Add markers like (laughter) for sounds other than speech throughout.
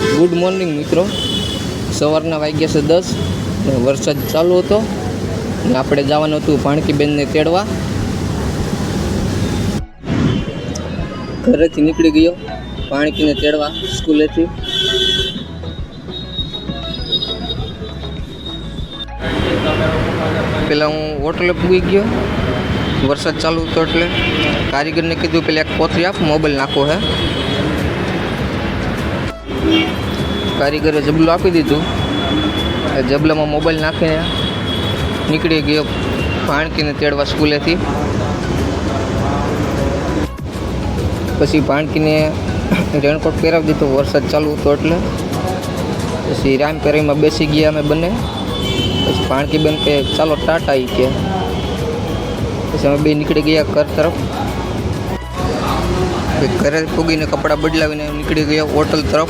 Good morning મિત્રો. સવારના વાગ્યા છે દસ વરસાદ ચાલુ હતો ને આપણે જવાનું હતું ભાણકીબેનને તેડવા. ઘરેથી નીકળી ગયો ભાણકીને તેડવા સ્કૂલેથી. પહેલાં હું હોટલે પૂગી ગયો. વરસાદ ચાલુ હતો એટલે કારીગરને કીધું, પેલા એક પોથરી આપ, મોબાઈલ નાખો હે. કારીગરે જબલું આપી દીધું. જબલામાં મોબાઈલ નાખીને નીકળી ગયો ભાણકીને તેડવા સ્કૂલેથી. પછી ભાણકીને રેનકોટ પહેરાવી દીધો, વરસાદ ચાલુ હતો એટલે. પછી રામપેરીમાં બેસી ગયા અમે બંને. પછી ભાણકી બેન કે, ચાલો, ટાટા આવી કે. પછી અમે બે નીકળી ગયા ઘર તરફ. ઘરે પૂગીને કપડાં બદલાવીને નીકળી ગયા હોટલ તરફ.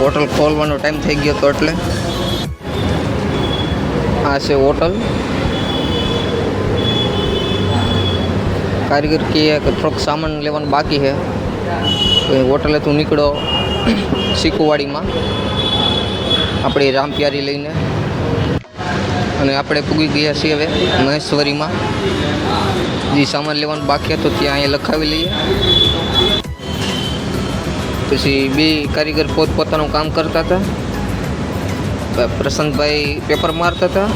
હોટલ ખોલવાનો ટાઈમ થઈ ગયો હતો એટલે. આ છે હોટલ. કારીગર કહે કે થોડોક સામાન લેવાનું બાકી છે. હોટલે તું નીકળો શીખુવાડીમાં. આપણી રામપ્યારી લઈને. અને આપણે પૂગી ગયા છીએ હવે મહેશ્વરીમાં. જે સામાન લેવાનું બાકી હતો ત્યાં અહીંયા લખાવી લઈએ. પછી બે કારીગર પોતપોતાનું કામ કરતા હતા. પ્રશાંતભાઈ પેપર મારતા હતા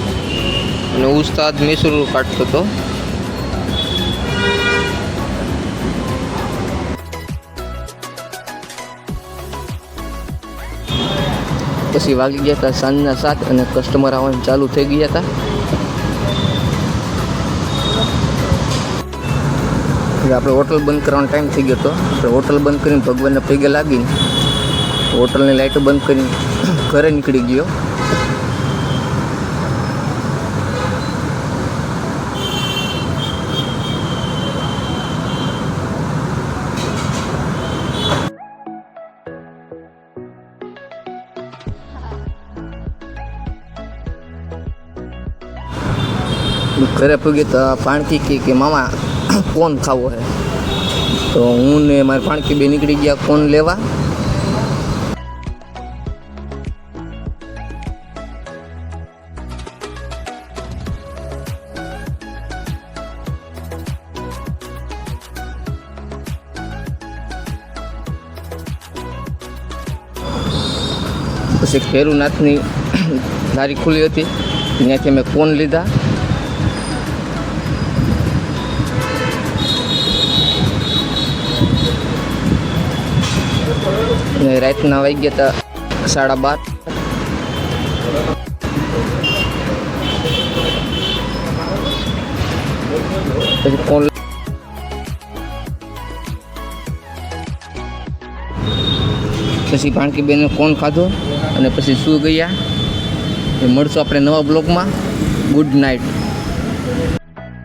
અને ઉસ્તાદ મેસુર કાઢતો હતો. પછી વાગી ગયા હતા સાંજના સાત અને કસ્ટમર આવવાનું ચાલુ થઈ ગયા હતા. એટલે આપણે હોટલ બંધ કરવાનો ટાઈમ થઈ ગયો હતો આપણે હોટલ બંધ કરીને ભગવાનને પગે લાગીને હોટલની લાઇટો બંધ કરીને (coughs) ઘરે નીકળી ગયો. ઘરે પૂગી તો પાણકી કે મામા (coughs) કોણ ખાવો હે? તો હું ને મારી પાણકી બે નીકળી ગયા, કોણ લેવા? પછી ખેરુનાથની (coughs) લારી ખુલી હતી. ત્યાંથી અમે કોન લીધા? રાતના ગયા હતા સાડા બાર. ફોન પછી ભાણકી બેને ફોન ખાધો અને પછી શું ગયા. મળશું આપણે નવા બ્લોગમાં. Good night.